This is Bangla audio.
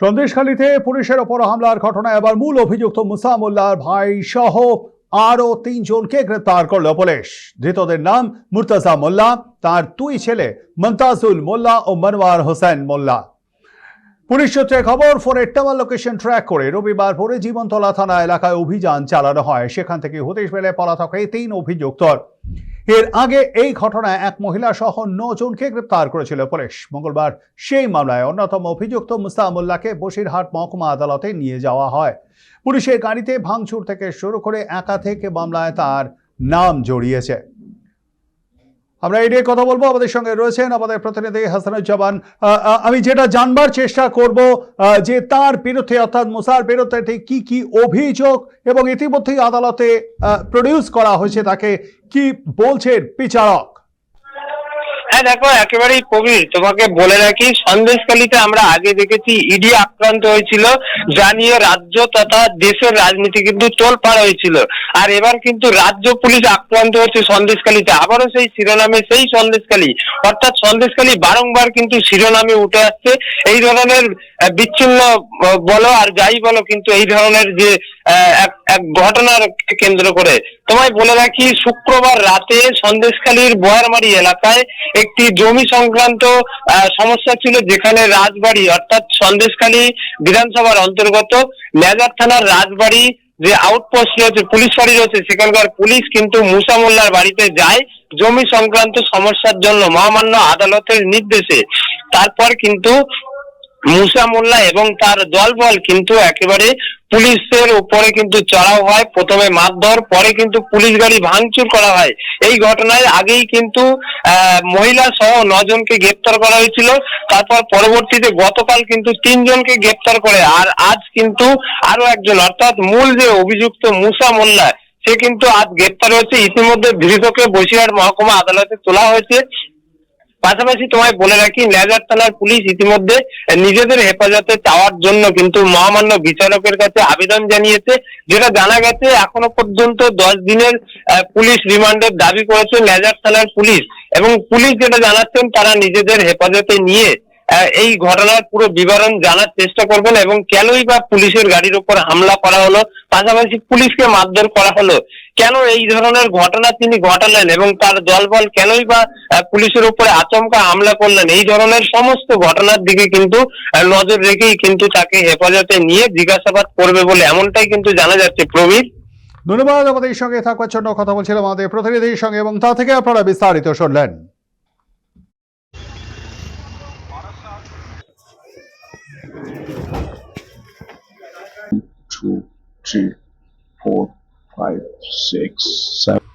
সন্দেশখালীতে পুলিশের ওপর হামলার ঘটনায় এবার মূল অভিযুক্ত মুসা মোল্লার ভাই সহ আরও তিনজনকে গ্রেপ্তার করল পুলিশ। ধৃতদের নাম মুর্তাজা মোল্লা, তার দুই ছেলে মন্তাজুল মোল্লা ও মনোয়ার হোসেন মোল্লা। পুলিশ সূত্রে খবর ফোনের টাওয়ার লোকেশন ট্র্যাক করে রবিবার ভোরে জীবনতলা থানা এলাকায় অভিযান চালানো হয়। সেখান থেকে হদিশ পেলে পলাতক এই তিন অভিযুক্ত এর আগে এই ঘটনায় এক মহিলা সহ জনকে গ্রেপ্তার করেছিল পুলিশ। মঙ্গলবার সেই মামলায় অন্যতম অভিযুক্ত মুস্তামুল্লাহকে বসিরহাট মহকুমা আদালতে নিয়ে যাওয়া হয়। পুলিশের গাড়িতে ভাঙচুর থেকে শুরু করে একাধিক মামলায় তার নাম জড়িয়েছে। আমরা এই নিয়ে কথা বলব। আমাদের সঙ্গে রয়েছেন আমাদের প্রতিনিধি হাসানুজ্জামান। আমি যেটা জানবার চেষ্টা করব যে তার বিরুদ্ধে অর্থাৎ মুসার বিরুদ্ধে কি কি অভিযোগ এবং ইতিমধ্যেই আদালতে প্রডিউস করা হয়েছে তাকে। কি বলছেন বিচারক? হ্যাঁ দেখো, একেবারেই কবির তোমাকে বলে রাখি সন্দেশকালীতে আমরা আগে দেখেছি ইডি আক্রান্ত হয়েছিল যা নিয়ে রাজ্য তথা দেশের রাজনীতি কিন্তু তোলপাড় হয়েছিল। আর এবার কিন্তু রাজ্য পুলিশ আক্রান্ত হচ্ছে সন্দেশকালীতে আবারও সেই শিরোনামে সেই সন্দেশকালী অর্থাৎ সন্দেশকালী বারংবার কিন্তু শিরোনামে উঠে আসছে। এই ধরনের বিচ্ছিন্ন বলো আর যাই বলো, কিন্তু এই ধরনের যে এক ঘটনার কেন্দ্র করে। তোমায় বলে রাখি, শুক্রবার রাতে সন্দেশখালীর বয়ারমারি এলাকায় একটি জমি সংক্রান্ত সমস্যা ছিল যেখানে রাজবাড়ি, অর্থাৎ সন্দেশখালী বিধানসভার অন্তর্গত লেজার থানার রাজবাড়ি যে আউটপোস্ট রয়েছে, পুলিশ ফাঁড়ি রয়েছে, সেখানকার পুলিশ কিন্তু মুসা মোল্লার বাড়িতে যায় জমি সংক্রান্ত সমস্যার জন্য মহামান্য আদালতের নির্দেশে। তারপর কিন্তু মুসা মোল্লা এবং তার দলবল কিন্তু একেবারে পুলিশের উপরে কিন্তু চড়াও হয়। প্রথমে মারধর, পরে কিন্তু পুলিশ গাড়ি ভাঙচুর করা হয়। এই ঘটনায় আগেই কিন্তু মহিলা সহ নজনকে গ্রেপ্তার করা হয়েছিল। তারপর পরবর্তীতে গতকাল কিন্তু তিনজনকে গ্রেপ্তার করে। আর আজ কিন্তু আরও একজন, অর্থাৎ মূল যে অভিযুক্ত মুসা মোল্লা, সে কিন্তু আজ গ্রেপ্তার হয়েছে। ইতিমধ্যে ধৃতকে বসিরহাট মহকুমা আদালতে তোলা হয়েছে। পাশাপাশি তোমায় বলে রাখি, লেজার থানার পুলিশ ইতিমধ্যে নিজেদের হেফাজতে চাওয়ার জন্য কিন্তু মহামান্য বিচারকের কাছে আবেদন জানিয়েছে। যেটা জানা গেছে, এখনও পর্যন্ত দশ দিনের পুলিশ রিমান্ডের দাবি করেছে লেজার থানার পুলিশ। এবং পুলিশ যেটা জানাচ্ছেন, তারা নিজেদের হেফাজতে নিয়ে এই ঘটনার পুরো বিবরণ জানার চেষ্টা করবেন এবং কেনই বা পুলিশের গাড়ির উপর হামলা করা হলো। পাশাপাশি পুলিশকে মারধর করা হলো। কেন এই ধরনের ঘটনা তিনি ঘটালেন এবং তার দলবল কেনই বা পুলিশের উপরে আচমকা হামলা করলেন? এই ধরনের সমস্ত ঘটনার দিকে কিন্তু নজর রেখেই কিন্তু তাকে হেফাজতে নিয়ে জিজ্ঞাসাবাদ করবে বলে এমনটাই কিন্তু জানা যাচ্ছে প্রবীর। ধন্যবাদ আমাদের সঙ্গে থাকবার জন্য কথা বলছিলাম আমাদের প্রতিনিধির সঙ্গে এবং তা থেকে আপনারা বিস্তারিত শুনলেন। Two, three, four, five, six, seven.